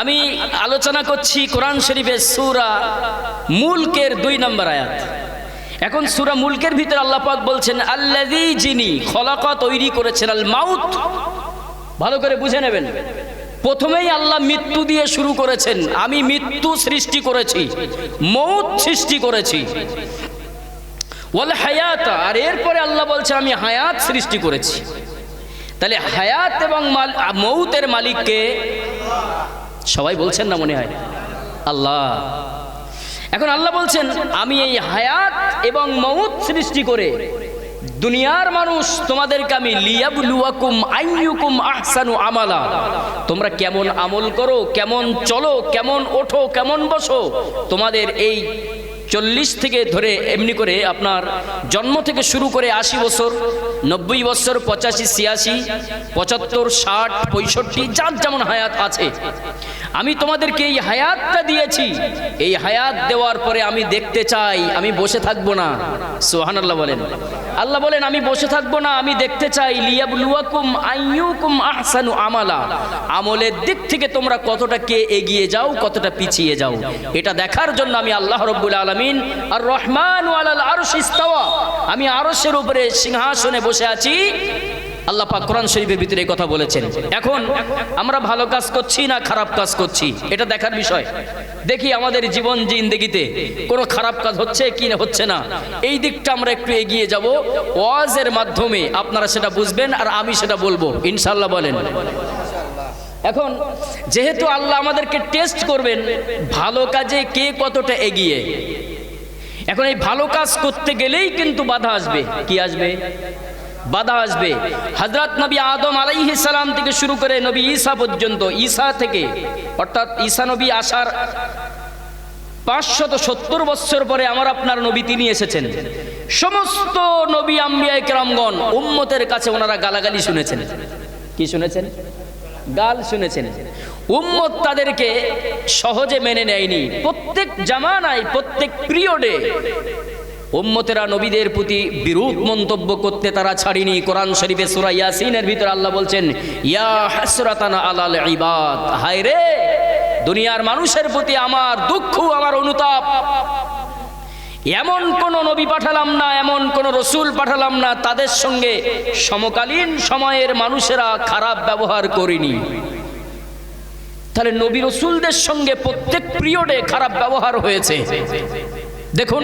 আমি আলোচনা করছি কোরআন শরীফের সুরা মুলকের দুই নম্বর আয়াত। এখন সুরা মুলকের ভিতরে আল্লাহ পাক বলছেন, আল্লাযী যিনি খলাকা তৈরি করেছেন আল মাউত। ভালো করে বুঝে নেবেন। প্রথমেই আল্লাহ মৃত্যু দিয়ে শুরু করেছেন। আমি মৃত্যু সৃষ্টি করেছি, মৌত সৃষ্টি করেছি। ওয়াল হায়াত, আর এরপরে আল্লাহ বলছে আমি হায়াত সৃষ্টি করেছি। তাহলে হায়াত এবং মৌতের মালিককে সবাই বলছেন না মনে হয়? আল্লাহ। এখন আল্লাহ বলছেন, আমি এই হায়াত এবং মৌত সৃষ্টি করে দুনিয়ার মানুষ, তোমাদেরকে আমি লিয়াবলুয়াকুম আইয়ুকুম আহসানু আমালা। তোমরা কেমন আমল করো, কেমন চলো, কেমন ওঠো, কেমন বসো, তোমাদের এই চল্লিশ থেকে ধরে এমনি করে আপনার জন্ম থেকে শুরু করে আশি বছর, নব্বই বছর, পঁচাশি, ছিয়াশি, পঁচাত্তর, ষাট, পঁয়ষট্টি, যার যেমন হায়াত আছে আমি তোমাদেরকে এই হায়াতটা দিয়েছি। এই হায়াত দেওয়ার পরে আমি দেখতে চাই, আমি বসে থাকব না। সোহান আল্লাহ বলেন। আল্লাহ বলেন, আমি বসে থাকব না, আমি দেখতে চাই, লিয়াবলুয়াকুম আইয়ুকুম আহসানু আমালা। আমলের দিক থেকে তোমরা কতটা কে এগিয়ে যাও, কতটা পিছিয়ে যাও। এটা দেখার জন্য আমি আল্লাহ রব্বুল আলামিন আর রহমান আলাল আরশ ইস্তাওয়া। আমি আরশের উপরে সিংহাসনে বসে আছি। আল্লাহ পাক কোরআন শরীফের ভিতরে এই কথা বলেছেন। এখন আমরা ভালো কাজ করছি না খারাপ কাজ করছি? এটা দেখার বিষয়। দেখি আমাদের জীবন জিন্দেগিতে কোনো খারাপ কাজ হচ্ছে কি না হচ্ছে না। এই দিকটা আমরা একটু এগিয়ে যাব। ওয়াজের মাধ্যমে আপনারা সেটা বুঝবেন আর আমি সেটা বলব। ইনশাল্লাহ বলেন। এখন যেহেতু আল্লাহ আমাদেরকে টেস্ট করবেন ভালো কাজে কে কতটা এগিয়ে। এখন এই ভালো কাজ করতে গেলেই কিন্তু বাধা আসবে। কি আসবে? বাধা আসবে। হজরত নবী আদম আলাইহি সালাম থেকে শুরু করে নবী ঈসা পর্যন্ত, ঈসা থেকে, অর্থাৎ ঈসা নবী আসার পাঁচশত সত্তর বৎসর পরে আমার আপনার নবী তিনি এসেছেন। সমস্ত নবী আম্বিয়ায় কেরামগণ উম্মতের কাছে ওনারা গালাগালি শুনেছেন। কি শুনেছেন? গাল শুনেছেন। উম্মত তাদেরকে সহজে মেনে নেয়নি। প্রত্যেক জামানায়, প্রত্যেক পিরিয়ডে উম্মতেরা নবীদের প্রতি বিরূপ মন্তব্য করতে তারা ছাড়িনি। কোরআন শরীফে সূরা ইয়াসিনের ভিতরে আল্লাহ বলছেন, ইয়া হাসরাতানা আলাল ইবাদ। হায় রে! দুনিয়ার মানুষের প্রতি আমার দুঃখ, আমার অনুতাপ। এমন কোন নবী পাঠালাম না, এমন কোন রসুল পাঠালাম না, তাদের সঙ্গে সমকালীন সময়ের মানুষেরা খারাপ ব্যবহার করিনি। তাহলে নবী রসুলদের সঙ্গে প্রত্যেক পিরিয়ডে খারাপ ব্যবহার হয়েছে। দেখুন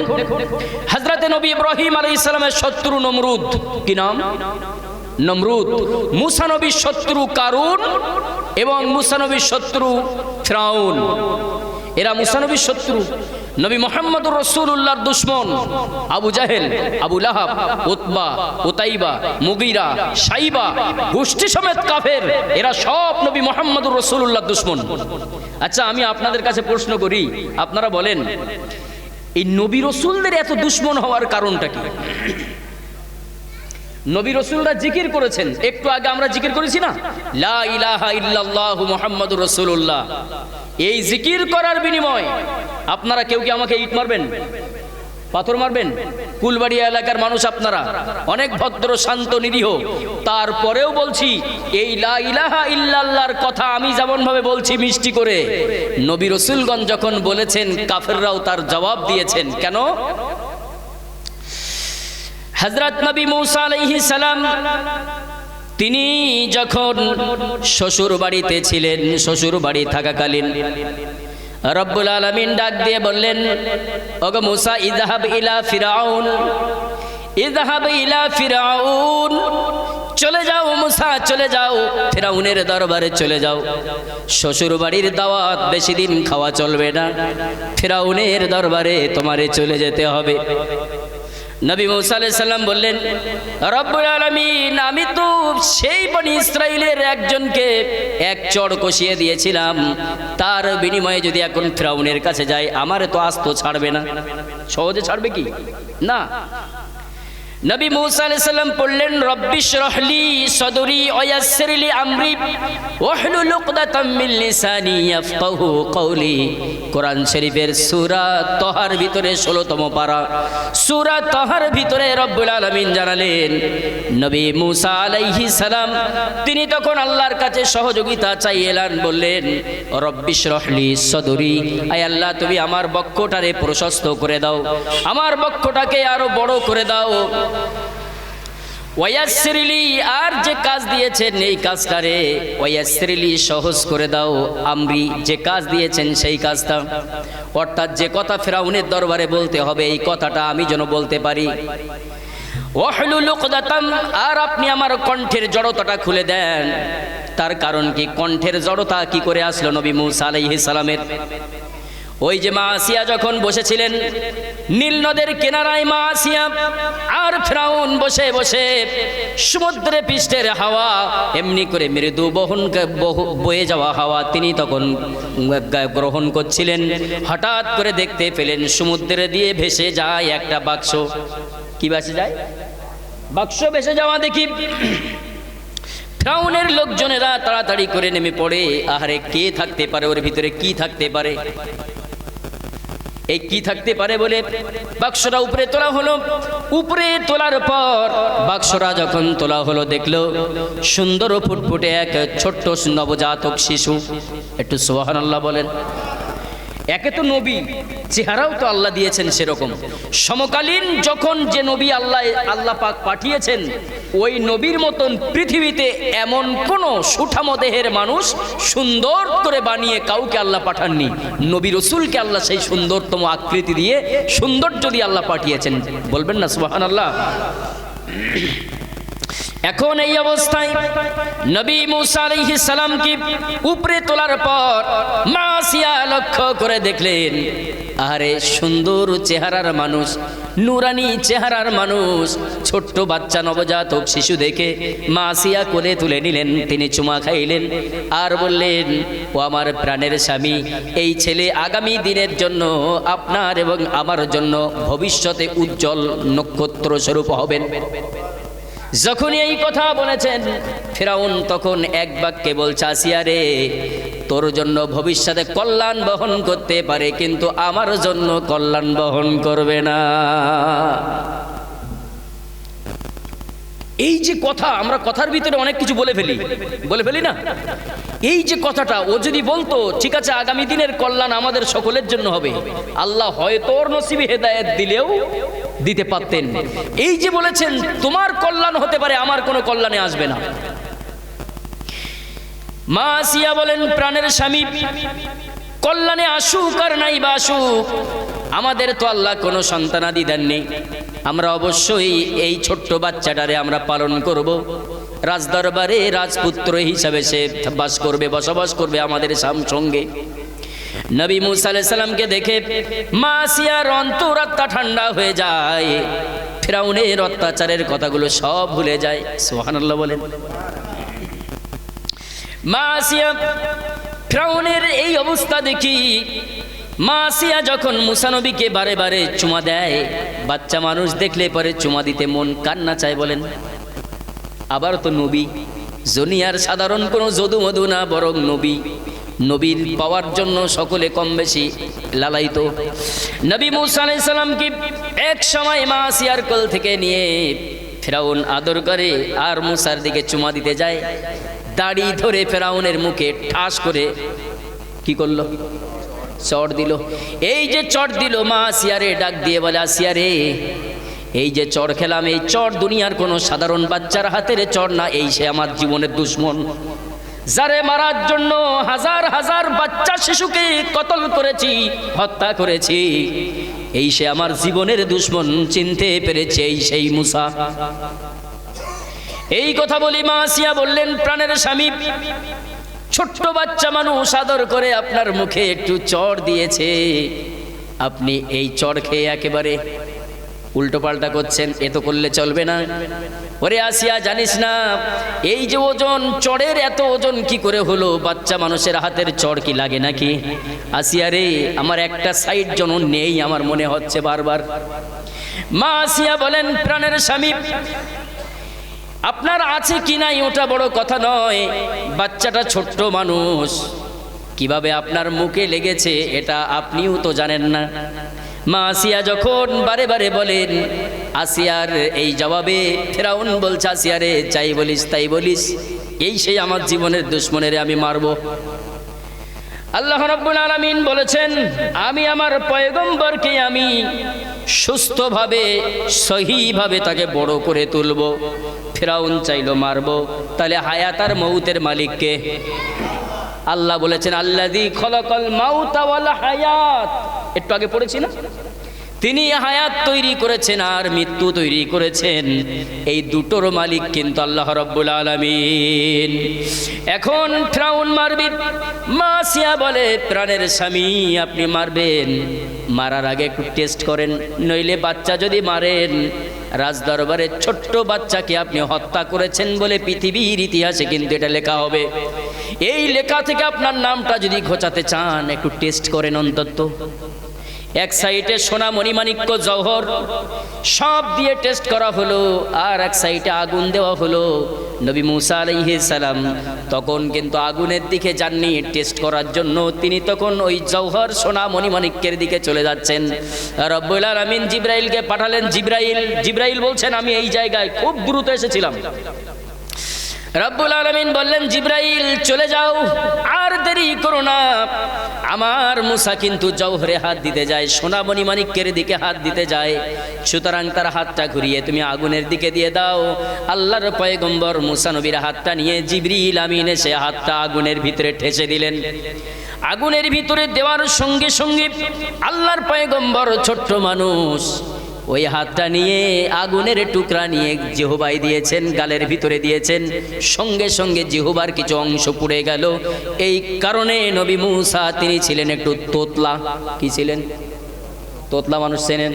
হজরতে নবী ইব্রাহিম আলী ইসলামের শত্রু নমরুদ। কি নাম? নমরুদ। মুসা নবীর শত্রু কারুন এবং মুসা নবীর শত্রু ফ্রাউন। এরা মুসানবীর শত্রু। নবী মোহাম্মদুর রসুল্লাহর দুশ্মন। Abu Jahl, Abu Lahab, Utba, Utaiba, Mughira Saiba গোষ্ঠী সমেত কাফের। এরা সব নবী মোহাম্মদুর রসুল্লাহ দুশ্মন। আচ্ছা আমি আপনাদের কাছে প্রশ্ন করি। আপনারা বলেন এই নবী রসুলদের এত দুশ্মন হওয়ার কারণটা কি? নবী রসুলরা জিকির করেছেন। একটু আগে আমরা জিকির করেছি না? লা ইলাহা ইল্লাল্লাহু মুহাম্মাদুর রাসূলুল্লাহ। এই জিকির করার বিনিময় আপনারা কেউ কি আমাকে ইট মারবেন? পাথর মারবেন? কুলবাড়িয়া এলাকার মানুষ আপনারা। অনেক ভদ্র, শান্ত, নিরীহ। তারপরেও বলছি, এই ইলাহা ইল্লাল্লাহর কথা আমি যেমন ভাবে বলছি মিষ্টি করে, নবী রসুলগঞ্জ যখন বলেছেন, কাফেররাও তার জবাব দিয়েছেন। কেন? হজরত নবী মৌসা আলাইহি সালাম, তিনি যখন শ্বশুর বাড়িতে ছিলেন শ্বশুর বাড়ি থাকাকালীন রব্বুল আলমিন ডাক দিয়ে বললেন, ওগো মুসা ইজাহাব ইলা ফিরাউন ইজাহাব ইলা ফিরাউন, চলে যাও মুসা, চলে যাও, ফেরাউনের দরবারে চলে যাও। শ্বশুর বাড়ির দাওয়াত বেশি দিন খাওয়া চলবে না। ফেরাউনের দরবারে তোমারে চলে যেতে হবে। নবী মৌসা সালাম বললেন, রব্বুল আলমিন, আমি তো সেই বনি ইসরায়েলের একজনকে এক চড় কষিয়ে দিয়েছিলাম। তার বিনিময়ে যদি এখন ফ্রাউনের কাছে যায় আমার তো আস্ত ছাড়বে না। সহজে ছাড়বে কি? না। নবী মুসা আলাইহিস সালাম পড়লেন রব্বিশ রহলি সদরি ওয়াসসিরলি আমরি ওয়াহলুল উকদাতাম মিন লিসানি ইয়াফকাহু কওলি। কোরআন শরীফের সূরা তহার ভিতরে 16তম পারা। সূরা তহার ভিতরে রব্বুল আলামিন জানালেন, নবী মুসা আলাইহিস সালাম, তিনি তখন আল্লাহর কাছে সহযোগিতা চাইলেন বললেন রব্বিশ রহলি সদরি, আয় আল্লাহ তুমি আমার বক্ষটারে প্রশস্ত করে দাও, আমার বক্ষটাকে আরও বড় করে দাও। ওয়াসরিলি আর যে কাজ দিয়েছেন এই কাজটারে ওয়াসরিলি সহজ করে দাও আমরি, যে কাজ দিয়েছেন সেই কাজটা। অর্থাৎ যে কথা ফেরাউনের দরবারে বলতে হবে, এই কথাটা আমি যেন বলতে পারি। আর আপনি আমার কণ্ঠের জড়তাটা খুলে দেন। তার কারণ কি? কণ্ঠের জড়তা কি করে আসলো নবী মুসা আলাইহিস সালামের? ওই যে মা আসিয়া যখন বসেছিলেন, নীল নদের কেনারায় মা আসিয়া আর ফ্রাউন বসে বসে সমুদ্রে পৃষ্ঠের হাওয়া, এমনি করে মৃদু বহন বহ- বয়ে যাওয়া হাওয়া তিনি তখন গ্রহণ করছিলেন। হঠাৎ করে দেখতে পেলেন সমুদ্রে দিয়ে ভেসে যায় একটা বাক্স। কি ভেসে যায়? বাক্স ভেসে যাওয়া দেখি। ফ্রাউনের লোকজনেরা তাড়াতাড়ি করে নেমে পড়ে। আহারে, কে থাকতে পারে? ওর ভিতরে কি থাকতে পারে? এই কি থাকতে পারে বলে? বাক্সটা উপরে তোলা হলো। উপরে তোলার পর বাক্সটা যখন তোলা হলো, দেখল সুন্দর ফুটফুটে এক ছোট্ট নবজাতক শিশু। একটু সোহান আল্লাহ বলেন। একে তো নবী, চেহারাও তো আল্লাহ দিয়েছেন সেরকম। সমকালীন যখন যে নবী আল্লাহ আল্লাহ পাক পাঠিয়েছেন ওই নবীর মতন পৃথিবীতে এমন কোন সুঠাম দেহের মানুষ সুন্দর করে বানিয়ে কাউকে আল্লাহ পাঠাননি। নবী রসুলকে আল্লাহ সেই সুন্দরতম আকৃতি দিয়ে সৌন্দর্য দিয়ে আল্লাহ পাঠিয়েছেন। বলবেন না সুবাহান আল্লাহ এখন এই অবস্থায় নবী মুসা আলাইহিস সালামকে উপরে তোলার পর মাসিয়া লক্ষ্য করে দেখলেন আরে সুন্দর চেহারার মানুষ, নুরানি চেহারার মানুষ, ছোট্ট বাচ্চা নবজাতক শিশু দেখে মাসিয়া কোলে তুলে নিলেন, তিনি চুমা খাইলেন আর বললেন, ও আমার প্রাণের স্বামী, এই ছেলে আগামী দিনের জন্য আপনার এবং আমার জন্য ভবিষ্যতে উজ্জ্বল নক্ষত্র স্বরূপ হবেন। যখনই এই কথা বলেছেন, ফেরাউন তখন এক বাক্যে বলছে, আসিয়া রে, তোর জন্য ভবিষ্যতে কল্যাণ বহন করতে পারে, কিন্তু আমার জন্য কল্যাণ বহন করবে না। এই যে কথা, আমরা কথার ভিতরে অনেক কিছু বলে ফেলি। বলে ফেলি না? এই যে কথাটা, ও যদি বলতো, ঠিক আছে, আগামী দিনের কল্যাণ আমাদের সকলের জন্য হবে। আল্লাহ হয়তো ওর নসিবে হেদায়েত দিলেও দিতে পারতেন। এই যে বলেছেন, তোমার কল্যাণ হতে পারে, আমার কোনো কল্যাণে আসবে না। মা আসিয়া বলেন, প্রাণের স্বামী, কল্যাণে আসুক আর নাই বা আসুক আমাদের তো আল্লাহ কোনো সন্তানাদি দেননি। আমরা অবশ্যই এই ছোট্ট বাচ্চাটারে আমরা পালন করব। রাজদরবারে রাজপুত্র হিসাবে সে বাস করবে, বসবাস করবে আমাদের সঙ্গে। নবী মুসা সালামকে দেখে মাসিয়ার অন্তরাত্মা ঠান্ডা হয়ে যায়। ফেরাউনের অত্যাচারের কথাগুলো সব ভুলে যায়। সুবহানাল্লাহ বলেন। মাসিয়া ফ্রাউনের এই অবস্থা দেখি মাসিয়া যখন মুসানবীকে বারে বারে চুমা দেয়, বাচ্চা মানুষ দেখলে পরে চুমা দিতে মন কান্না চায় বলেন, আবার তো নবী, জনিয়ার সাধারণ কোনো যদু মধু না, বরং নবী। নবীর পাওয়ার জন্য সকলে কম বেশি লালাইতো নবী মুসা আলাইহিস সালামকে এক সময় মা আসিয়ার কোল থেকে নিয়ে ফেরাউন আদর করে আর মুসার দিকে চুমা দিতে যায়। দাড়ি ধরে ফেরাউনের মুখে ঠাস করে কি করল? চট দিল। এই যে চট দিল, মা আসিয়ারে ডাক দিয়ে বলে আসিয়ারে এই যে চর খেলাম, এই চর দুনিয়ার কোনো সাধারণ বাচ্চার হাতের চর না, এই সে আমার জীবনের দুশ্মন। যারে মারার জন্য হাজার হাজার বাচ্চা শিশুকে কতল করেছি, হত্যা করেছি, এই সে আমার জীবনের দুশ্মন, চিনতে পেরেছে এই সেই মুসা। এই কথা বলি মা আসিয়া বললেন, প্রাণের স্বামী ছোট্ট বাচ্চা মানুষ আদর করে আপনার মুখে একটু চড় দিয়েছে। আপনি এই চড় খেয়ে একেবারে উল্টো পাল্টা করছেন, এ তো করলে চলবে না। ওরে আসিয়া জানিস না, এই যে ওজন, চড়ের এত ওজন কি করে হলো? বাচ্চা মানুষের হাতের চড় কি লাগে নাকি? আসিয়া রে, আমার একটা সাইড জন নেই, আমার মনে হচ্ছে বারবার। মা আসিয়া বলেন, প্রাণের স্বামী আপনার আছে কি নাই ওটা বড় কথা নয়। বাচ্চাটা ছোট্ট মানুষ। কীভাবে আপনার মুখে লেগেছে এটা আপনিও তো জানেন না। মা আসিয়া যখন বারে বারে বলেন, আসিয়ার এই জবাবে ফেরাউন বলছে আসিয়ারে চাই বলিস, তাই বলিস। এই সেই আমার জীবনের দুশ্মনের আমি মারবো। আল্লাহ রাব্বুল আলামিন বলেছেন, আমি আমার পয়গম্বরকে আমি সুস্থভাবে, সহিভাবে তাকে বড় করে তুলব। ফেরাউন চাইলো মারবো, তাহলে হায়াত আর মৌতের মালিককে আল্লাহ বলেছেন আল্লাদি খলকল মাউতা হায়াত। একটু আগে পড়েছি না? তিনি হায়াত তৈরি করেছেন আর মৃত্যু তৈরি করেছেন। এই দুটোর মালিক কিন্তু আল্লাহ রব্বুল আলমিন। এখন ফ্রাউন মারবি। মাসিয়া বলে, প্রাণের স্বামী, আপনি মারবেন। মারার আগে একটু টেস্ট করেন, নইলে বাচ্চা যদি মারেন রাজদরবারের ছোট্ট বাচ্চাকে আপনি হত্যা করেছেন বলে পৃথিবীর ইতিহাসে কিন্তু এটা লেখা হবে। এই লেখা থেকে আপনার নামটা যদি ঘোচাতে চান, একটু টেস্ট করেন অন্তত। এক সাইডে সোনা মণিমাণিক্য জহর সব দিয়ে টেস্ট করা হলো, আর এক সাইডে আগুন দেওয়া হলো নবী মুসা সালাম। তখন কিন্তু আগুনের দিকে যাননি টেস্ট করার জন্য তিনি তখন ওই জওহর সোনা মণিমাণিক্যের দিকে চলে যাচ্ছেন। রব্বুল আলামিন জিব্রাইলকে পাঠালেন, জিব্রাইল জিব্রাইল বলছেন, আমি এই জায়গায় খুব দ্রুত এসেছিলাম। রব্বুল আলমিন বললেন, জিব্রাইল, চলে যাও। আর দেরি করো না। আমার মুসা কিন্তু জৌহরে হাত দিতে যায়, সোনামণি মানিক্যের দিকে হাত দিতে যায়। সুতরাং তার হাতটা ঘুরিয়ে তুমি আগুনের দিকে দিয়ে দাও। আল্লাহর পয়গম্বর মুসা নবীর হাতটা নিয়ে জিবরিল আমিন এসে হাতটা আগুনের ভিতরে ঠেসে দিলেন। আগুনের ভিতরে দেওয়ার সঙ্গে সঙ্গে আল্লাহর পয়গম্বর ছোট্ট মানুষ ওই হাতটা নিয়ে আগুনের টুকরা নিয়ে জেহোবাই দিয়েছেন, গালের ভিতরে দিয়েছেন। সঙ্গে সঙ্গে জেহোবার কিছু অংশ পুড়ে গেল। এই কারণে নবী মুসা, তিনি ছিলেন একটু তোতলা। কি ছিলেন? তোতলা মানুষ চেনেন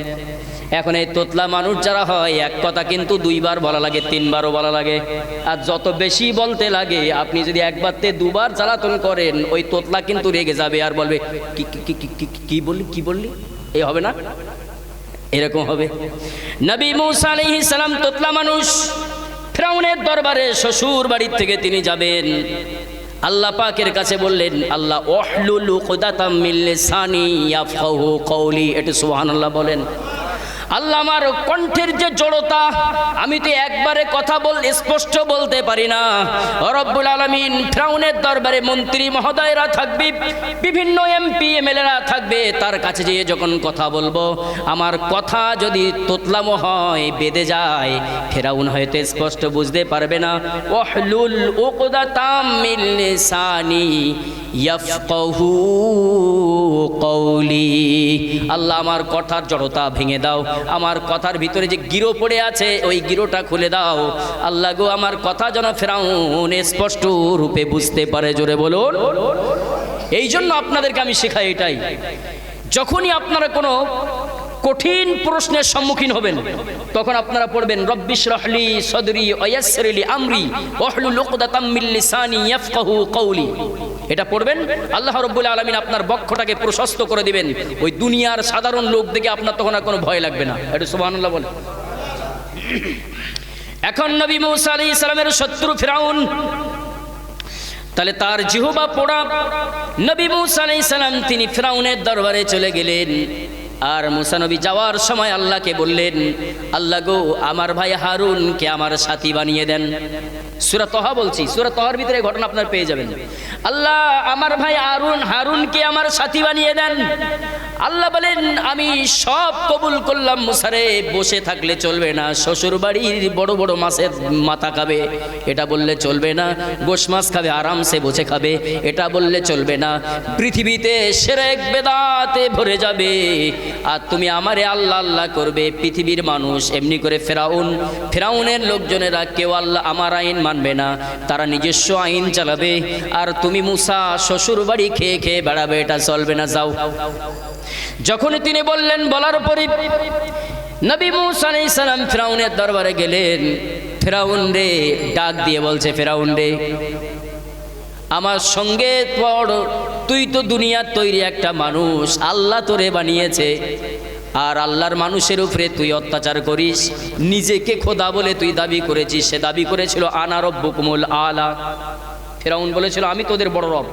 এখন এই তোতলা মানুষ যারা হয়, এক কথা কিন্তু দুইবার বলা লাগে, তিনবারও বলা লাগে। আর যত বেশি বলতে লাগে, আপনি যদি একবারতে দুবার জ্বালাতন করেন, ওই তোতলা কিন্তু রেগে যাবে আর বলবে, কি বললি কি বললি? এই হবে না? এরকম হবে। নবী মৌসা আলহি সালাম তোতলা মানুষ, ফ্রাউনের দরবারে শ্বশুর বাড়ির থেকে তিনি যাবেন। আল্লাহ পাকের কাছে বললেন, আল্লাহ ওহলুল উকদাতাম সানি ইয়া ফাহু কওলি। এটা সুবহানাল্লাহ বলেন। আল্লাহ আমার কণ্ঠের যে জড়তা, আমি তো একবারে কথা বল, স্পষ্ট বলতে পারি না। রব্বুল আলমিন ফ্রাউনের দরবারে মন্ত্রী মহোদয়রা থাকবে, বিভিন্ন এমপি, এমএলএরা থাকবে, তার কাছে যেয়ে যখন কথা বলব, আমার কথা যদি তোতলামো হয়, বেঁধে যায়, ফেরাউন হয়তো স্পষ্ট বুঝতে পারবে না। ওহলুল উকদাতাম মিন লিসানি ইয়াফকাহু কওলি। আল্লাহ আমার কথার জড়তা ভেঙে দাও আমার কথার ভিতরে যে গিরো পড়ে আছে, ওই গিরোটা খুলে দাও। আল্লাহ গো, আমার কথা যেন ফেরাউন স্পষ্ট রূপে বুঝতে পারে, জোরে বলুন। এই জন্য আপনাদেরকে আমি শেখাই এটাই। যখনই আপনারা কোনো কঠিন প্রশ্নের সম্মুখীন হবেন। তখন আপনারা পড়বেন রব্বিশ রহলি সদরি অয়াসরিলি আমরি ওহলু লোকদাতাম মিন লিসানি ইয়াফকাহু কওলি। এটা পড়বেন, আল্লাহ রব্বুল আলমিন আপনার বক্ষটাকে প্রশস্ত করে দিবেন। ওই দুনিয়ার সাধারণ লোক দেখে আপনার তখন আর কোনো ভয় লাগবে না। এটা সুবহানাল্লাহ বলে এখন নবী মৌসা আলী ইসলামের শত্রু ফিরাউন। তাহলে তার জিহবা পোড়া, নবী মুসা সালাম তিনি ফিরাউনের দরবারে চলে গেলেন। আর মুসানবী যাওয়ার সময় আল্লাহকে বললেন, আল্লাহ গো, আমার ভাই হারুনকে আমার সাথী বানিয়ে দেন। সুরা তহা বলছি, সুরা তহার ভিতরে ঘটনা আপনার পেয়ে যাবেন। আল্লাহ, আমার ভাই আরুন, হারুনকে আমার সাথী বানিয়ে দেন। আল্লাহ বলেন, আমি সব কবুল করলাম, মুসারে, বসে থাকলে চলবে না শ্বশুর বাড়ির বড় বড় মাছের মাথা খাবে। এটা বললে চলবে না, গোশ মাছ খাবে, আরামসে বসে খাবে। এটা বললে চলবে না, পৃথিবীতে সেরেক বেদাতে ভরে যাবে। আর তুমি আমারে আল্লাহ আল্লাহ করবে, পৃথিবীর মানুষ, এমনি করে ফেরাউন, ফেরাউনের লোকজনেরা, কেউ আল্লাহ, আমার আইন মানবে না। তারা নিজস্ব আইন চালাবে আর তুমি মুসা, শ্বশুর বাড়ি খেয়ে খেয়ে বেড়াবে, এটা চলবে না, যাও। যখনই তিনি বললেন, বলার পরে নবী মুসা সালাম ফেরাউনের দরবারে গেলেন। ফেরাউন রে, ডাক দিয়ে বলছে, ফেরাউন রে, আমার সঙ্গে পড় তুই তো দুনিয়ার তৈরি একটা মানুষ, আল্লাহ তোরে বানিয়েছে। আর আল্লাহর মানুষের উপরে তুই অত্যাচার করিস, নিজেকে খোদা বলে তুই দাবি করেছিস, সে দাবি করেছিল আনারব বুকমুল আলা। ফেরাউন বলেছিল, আমি তোদের বড় রব।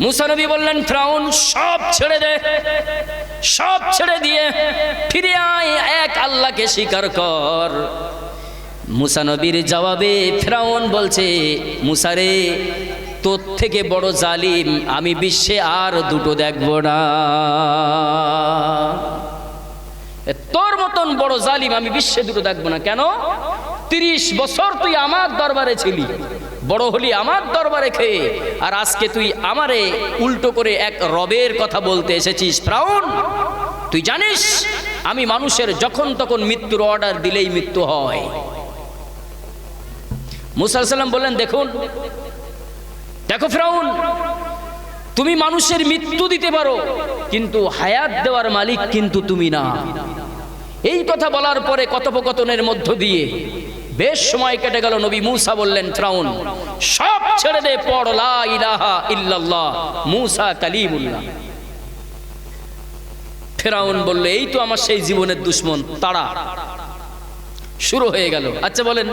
মুসানবী বললেন, ফ্রাউন, সব ছেড়ে দে, সব ছেড়ে দিয়ে ফিরে আয়, এক আল্লাহকে স্বীকার কর। মুসানবীর জবাবে ফ্রাউন বলছে মুসারে তোর থেকে বড় জালিম আমি বিশ্বে আর দুটো দেখব না। তোর মতন বড় জালিম আমি বিশ্বে দুটো দেখব না। কেন? তিরিশ বছর তুই আমার দরবারে ছিলি, বড় হলি আমার দরবারে খেয়ে, আর আজকে তুই আমারে উল্টো করে এক রবের কথা বলতে এসেছিস। ফ্রাউন, তুই জানিস, আমি মানুষের যখন তখন মৃত্যুর অর্ডার দিলেই মৃত্যু হয়। মুসা সাল্লাম বললেন, দেখুন দেখো ফ্রাউন, তুমি মানুষের মৃত্যু দিতে পারো, কিন্তু হায়াত দেওয়ার মালিক কিন্তু তুমি না। এই কথা বলার পরে কথোপকথনের মধ্য দিয়ে বেশ সময় কেটে গেল নবী মুসা বললেন, ফ্রাউন, সব ছেড়ে দে, পড়, লা ইলাহা ইল্লাল্লাহ, মুসা কালিমুল্লাহ। ফেরাউন বলল, এই তো আমার সেই জীবনের দুশ্মন, তারা। শুরু হয়ে গেল। আচ্ছা বলেন,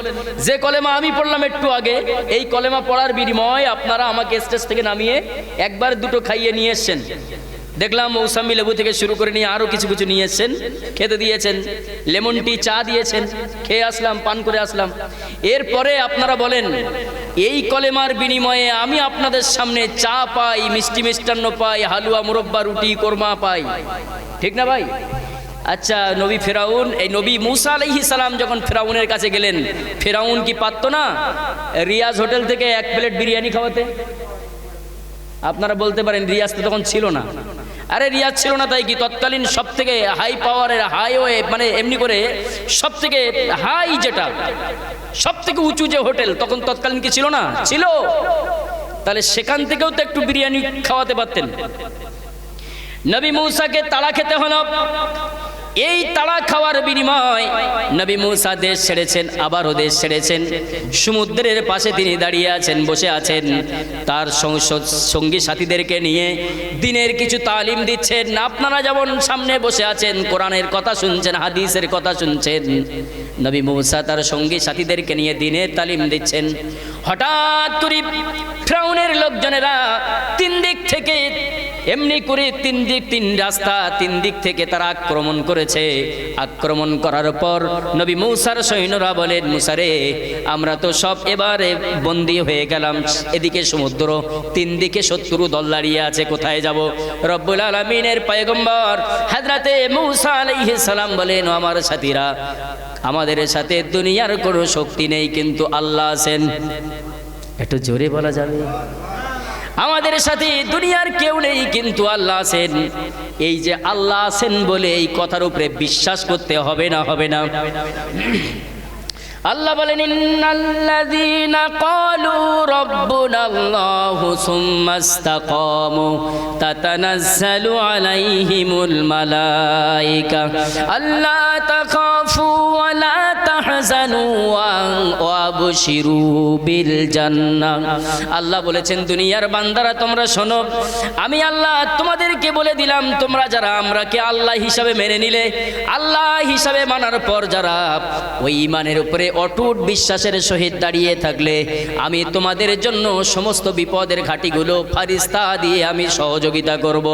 যে কলেমা আমি পড়লাম একটু আগে, এই কলেমা পড়ার বিনিময় আপনারা আমাকে স্টেজ থেকে নামিয়ে একবার দুটো খাইয়ে নিয়ে এসছেন। দেখলাম মৌসাম্মি লেবু থেকে শুরু করে নিয়ে আরও কিছু কিছু নিয়ে এসছেন। খেতে দিয়েছেন, লেমন টি, চা দিয়েছেন, খেয়ে আসলাম, পান করে আসলাম। এরপরে আপনারা বলেন, এই কলেমার বিনিময়ে আমি আপনাদের সামনে চা পাই, মিষ্টি মিষ্টান্ন পাই, হালুয়া, মুরব্বা, রুটি, কোরমা পাই। ঠিক না ভাই? আচ্ছা নবী ফেরাউন, এই নবী মুসা আলাইহিস সালাম যখন ফেরাউনের কাছে গেলেন, ফেরাউন কি পারতো না রিয়াজ হোটেল থেকে এক প্লেট বিরিয়ানি খাওয়াতে? আপনারা বলতে পারেন, রিয়াজ তো তখন ছিল না। আরে, রিয়াজ ছিল না তাই কি তৎকালীন সব থেকে হাই পাওয়ারের হাইওয়ে মানে এমনি করে সব থেকে হাই যেটা সব থেকে উঁচু যে হোটেল, তখন তৎকালীন কি ছিল না? ছিল। তাহলে সেখান থেকেও তো একটু বিরিয়ানি খাওয়াতে পারতেন। নবী মৌসাকে তাড়া খেতে হলো। এই তাড়া খাওয়ার বিনিময় নবী মূসা দেশ ছেড়েছেন, আবারও দেশ ছেড়েছেন। সমুদ্রের পাশে তিনি দাঁড়িয়ে আছেন, বসে আছেন। তার সংসদ সঙ্গী সাথীদেরকে নিয়ে দিনের কিছু তালিম দিচ্ছেন। আপনারা যেমন সামনে বসে আছেন, কোরআনের কথা শুনছেন, হাদিসের কথা শুনছেন। নবী মূসা তার সঙ্গী সাথীদেরকে নিয়ে দিনের তালিম দিচ্ছেন। হঠাৎ করে ফ্রাউনের লোকজনেরা তিন দিক থেকে এমনি করে তিন দিক, তিন রাস্তা, তিন দিক থেকে তারা আক্রমণ করেছে। আক্রমণ করার পর নবী মৌসার সৈন্যরা বলেন, মুসারে, আমরা তো সব এবারে বন্দী হয়ে গেলাম। এদিকে সমুদ্র, তিন দিকে শত্রু দল দাঁড়িয়ে আছে, কোথায় যাব? রব্বুল আলমিনের পয়গম্বর হাজরাতে মৌসা আলাইহিস সালাম বলেন আমার সাথীরা, আমাদের সাথে দুনিয়ার কোনো শক্তি নেই, কিন্তু আল্লাহ আছেন। একটু জোরে বলা যাবে? আমাদের সাথে দুনিয়ার কেউ নেই, কিন্তু আল্লাহ আছেন। এই যে আল্লাহ আছেন বলে এই কথার উপরে বিশ্বাস করতে হবে না হবে না। আল্লাহ বলেন, ইন্নাল্লাযীনা ক্বালু রাব্বুনাল্লাহু সুম্মা ইসতাকামু তাতানাজ্জালু আলাইহিমুল মালায়েকা আল্লা তাখাফু বিল আল্লাহ বলেছেন, দুনিয়ার বান্দারা, তোমরা শোনো, আমি আল্লাহ তোমাদেরকে বলে দিলাম, তোমরা যারা, আমরাকে আল্লাহ হিসাবে মেনে নিলে, আল্লাহ হিসাবে মানার পর যারা ওই ইমানের উপরে অটুট বিশ্বাসের সহিত দাঁড়িয়ে থাকলে, আমি তোমাদের জন্য সমস্ত বিপদের ঘাটিগুলো ফারিস্তা দিয়ে আমি সহযোগিতা করব।